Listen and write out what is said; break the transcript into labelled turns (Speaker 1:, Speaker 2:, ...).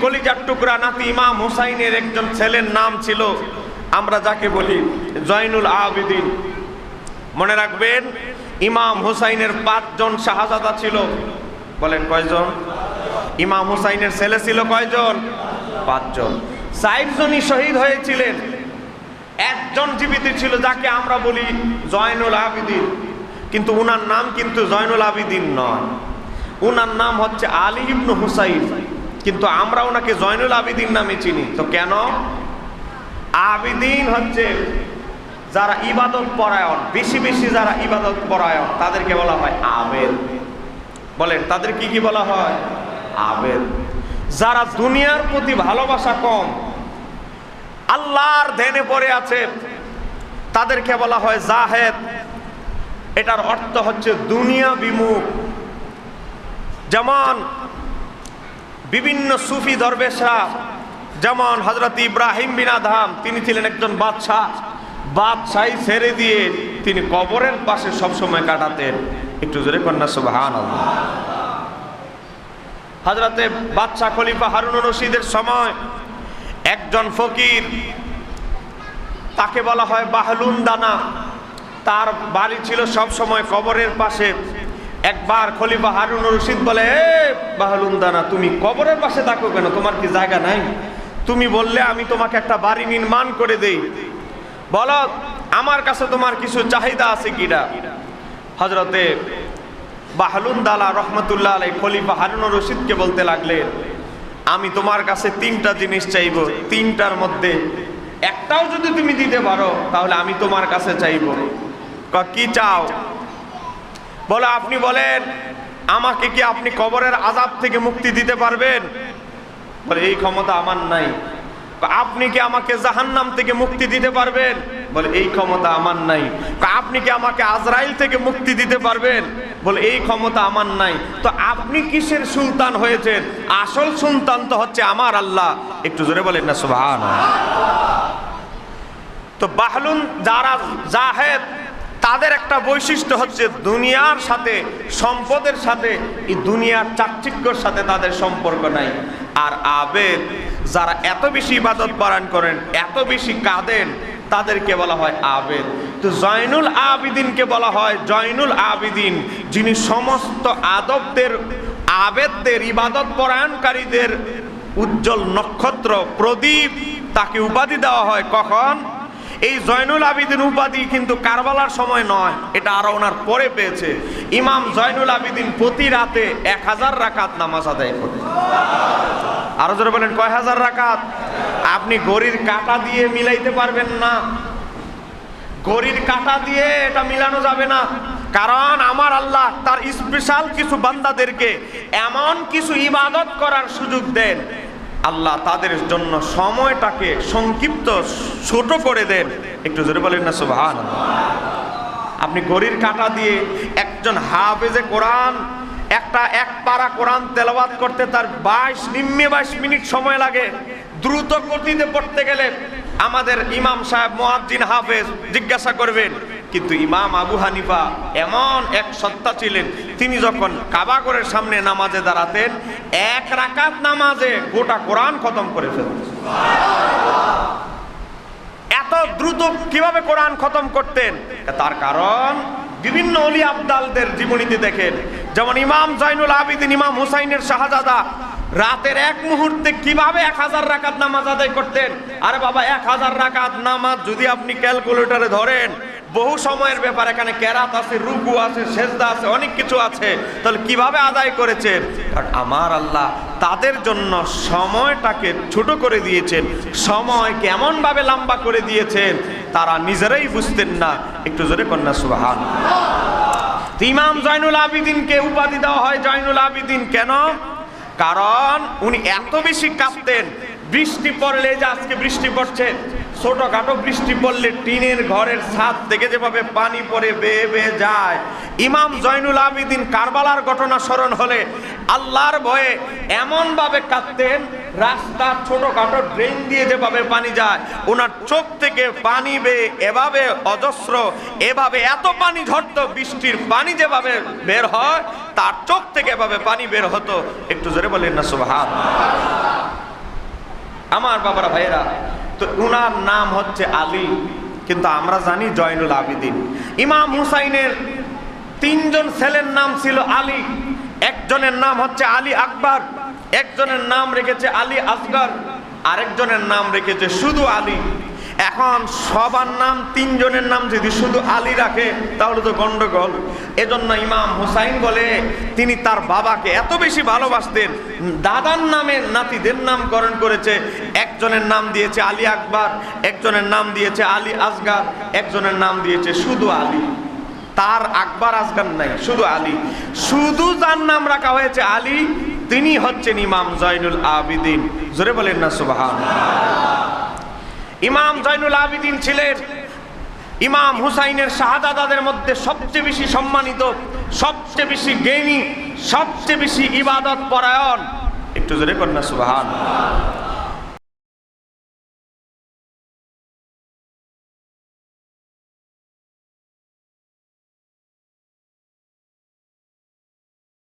Speaker 1: কলিজার টুকরা নাতি ইমাম হুসাইনের একজন ছেলের নাম ছিল, আমরা যাকে বলি জয়নুল আবিদিন। মনে রাখবেন, ইমাম হুসাইনের পাঁচজন শাহজাদা ছিল। বলেন কয়জন? ইমাম হুসাইনের ছেলে ছিল কয়জন? পাঁচজন। চারজনই শহীদ হয়েছিলেন। একজন জীবিত ছিল যাকে আমরা বলি জয়নুল আবিদিন। কিন্তু উনার নাম কিন্তু জয়নুল আবিদিন নয়। উনার নাম হচ্ছে আলী ইবনু হুসাইন। কিন্তু আমরা ওনাকে জয়নুল আবিদিন নামে চিনি। তো কেন? আবিদিন হচ্ছে যারা ইবাদত পরায়ণ, বেশি বেশি যারা ইবাদত পরায়ণ, তাদেরকে বলা হয় আবেদ। বলেন, তাদের কি কি বলা হয়? আবেদ। যারা দুনিয়ার প্রতি ভালোবাসা কম, আল্লাহর ধ্যানে পড়ে আছে, তাদেরকে বলা হয় জাহেদ। এটার অর্থ হচ্ছে দুনিয়া বিমুখ। যেমন বিভিন্ন সুফি দরবেশরা, যেমন হজরত ইব্রাহিম বিন আদহাম, তিনি ছিলেন একজন বাদশাহ। বাদশাহী ছেড়ে দিয়ে তিনি কবরের পাশে সবসময় কাটাতেন। একটু জোরে কন্যা সুবাহান হজরতে বাদশাহ খলিফা হারুন রশিদের সময় একজন ফকির, তাকে বলা হয় বাহলুন দানা। তার বাড়ি ছিল সব সময় কবরের পাশে। একবার খলিফা হারুন রশিদ বলে বাহলুন দানা তুমি কবরের পাশে থাকো কেন? তোমার কি জায়গা নাই? তুমি বললে, আমি তোমাকে একটা বাড়ি নির্মাণ করে দেই। বলো, আমার কাছে তোমার কিছু চাহিদা আছে কিনা? হজরতে বাহলুন দালা রহমতুল্লাহ আলাই খলিফা হারুন রশিদকে বলতে লাগলেন, আমি তোমার কাছে তিনটা জিনিস চাইব। তিনটার মধ্যে একটাও যদি তুমি দিতে পারো, তাহলে আমি তোমার কাছে চাইব। কি চাও? বলো, আপনি বলেন, আমাকে কি আপনি কবরের আজাব থেকে মুক্তি দিতে পারবেন? বলে, এই ক্ষমতা আমার নাই। আপনি কি আমাকে জাহান্নাম থেকে মুক্তি দিতে পারবেন? বলে, এই ক্ষমতা আমার নাই। আপনি কি আমাকে আজরাইল থেকে মুক্তি দিতে পারবেন? বলে, এই ক্ষমতা আমার নাই। তো আপনি কিসের সুলতান হয়েছেন? আসল সুলতান তো হচ্ছে আমার আল্লাহ। একটু জোরে বলেন না সুবহান তো বাহলুন, যারা জাহেদ তাদের একটা বৈশিষ্ট্য হচ্ছে দুনিয়ার সাথে, সম্পদের সাথে, এই দুনিয়ার চাকচিক্যর সাথে তাদের সম্পর্ক নাই। আর আবেদ যারা এত বেশি ইবাদত পালন করেন, এত বেশি কাঁদেন, তাদেরকে বলা হয় আবেদ। তো জয়নুল আবিদিনকে বলা হয় জয়নুল আবিদিন, যিনি সমস্ত আদবদের, আবেদদের, ইবাদত পরায়ণকারীদের উজ্জ্বল নক্ষত্র প্রদীপ তাকে উপাধি দেওয়া হয় কখন? এই জয়নুল আবিদিন উপাধি কিন্তু কারবালার সময় নয়, এটা আরও ওনার পরে পেয়েছে। ইমাম জয়নুল আবিদিন প্রতি রাতে এক হাজার রাকাত নামাজ আদায় করে। আরও জোরে বলেন, কয় হাজার রাকাত? আপনি গড়ির কাটা দিয়ে মিলাইতে পারবেন না। গড়ির কাটা দিয়ে এটা মিলানো যাবে না। কারণ আমার আল্লাহ তার স্পেশাল কিছু বান্দাদেরকে এমন কিছু ইবাদত করার সুযোগ দেন আল্লাহ তাদের জন্য সময়টাকে সংক্ষিপ্ত, ছোট করে দেন। একটু জোরে বলেন না সুবহান আপনি গড়ির কাটা দিয়ে একজন হাফেজে কোরআন, একটা এক পারা কোরআন তেলাওয়াত করতে তার বাইশ, নিম্নে বাইশ মিনিট সময় লাগে। দ্রুত গতিতে পড়তে গেলে আমাদের ইমাম সাহেব, মোয়াজ্জিন হাফেজ জিজ্ঞাসা করবেন কিন্তু ইমাম আবু হানিফা এমন এক সত্তা ছিলেন, তিনি যখন কাবাগরের সামনে নামাজে দাঁড়াতেন, এক রাকাত নামাজে গোটা কোরআন খতম করে ফেলতেন। এত দ্রুত কীভাবে কোরআন খতম করতেন? তার কারণ বিভিন্ন অলি আবদালদের জীবনীতে দেখেন, যেমন ইমাম জৈনুল আবিদিন, ইমাম হুসাইনের শাহজাদা, রাতের এক মুহূর্তে কীভাবে এক হাজার রাকাত নামাজ আদায় করতেন? আরে বাবা, এক হাজার রাকাত নামাজ যদি আপনি ক্যালকুলেটরে ধরেন বহু সময়ের ব্যাপার, এখানে কেরাত আছে, রুকু আছে, সেজদা আছে, অনেক কিছু আছে। তাহলে কীভাবে আদায় করেছেন কারণ আমার আল্লাহ তাদের জন্য সময়টাকে ছোট করে দিয়েছেন। সময় কেমন ভাবে লম্বা করে দিয়েছেন, তারা নিজেরাই বুঝতেন না। একটু জোরে কন্যা, সুবাহান। তো ইমাম জয়নুল আবিদিনকে উপাধি দেওয়া হয় জয়নুল আবিদিন কেন? কারণ উনি এত বেশি কাঁপতেন। বৃষ্টি পড়লে যে আজকে বৃষ্টি পড়ছে ছোটখাটো বৃষ্টি পড়লে টিনের ঘরের ছাদ থেকে যেভাবে পানি পড়ে বেয়ে বেয়ে যায়। ইমাম জয়নুল আবিদিন কারবালার ঘটনা স্মরণ হলে আল্লাহর ভয়ে এমনভাবে কাঁদতেন রাস্তার ছোটখাটো ড্রেন দিয়ে যেভাবে পানি যায়, ওনার চোখ থেকে পানি বেয়ে এভাবে অজস্র, এভাবে এত পানি ঝরতো, বৃষ্টির পানি যেভাবে বের হয়, তার চোখ থেকে এভাবে পানি বের হতো। একটু জোরে বলেন না সুবহান আমার বাবারা, ভাইয়েরা তো উনার নাম হচ্ছে আলী, কিন্তু আমরা জানি জয়নুল আবিদিন। ইমাম হুসাইনের তিনজন ছেলের নাম ছিল আলী, একজনের নাম হচ্ছে আলী আকবর, একজনের নাম রেখেছে আলী আসগর, আরেকজনের নাম রেখেছে শুধু আলী। এখন সবার নাম তিনজনের নাম যদি শুধু আলী রাখে, তাহলে তো গন্ডগোল। এজন্য ইমাম হুসাইন বলে, তিনি তার বাবাকে এত বেশি ভালোবাসতেন দাদার নামে নাতিদের নামকরণ করেছে, একজনের নাম দিয়েছে আলী আকবর, একজনের নাম দিয়েছে আলী আসগার, একজনের নাম দিয়েছে শুধু আলী। তার আকবর আসগার নাই, শুধু আলী। শুধু যার নাম রাখা হয়েছে আলী, তিনি হচ্ছেন ইমাম জয়নুল আবিদিন। জোরে বলেন না সুবাহান ইমাম জয়নুল আবিদিন ছিলেন ইমাম হুসাইনের শাহাদাদের মধ্যে সবচেয়ে বেশি সম্মানিত, সবচেয়ে বেশি জ্ঞানী সবচেয়ে বেশি ইবাদত পরায়ণ। একটু জোরে কন্যা সুবাহ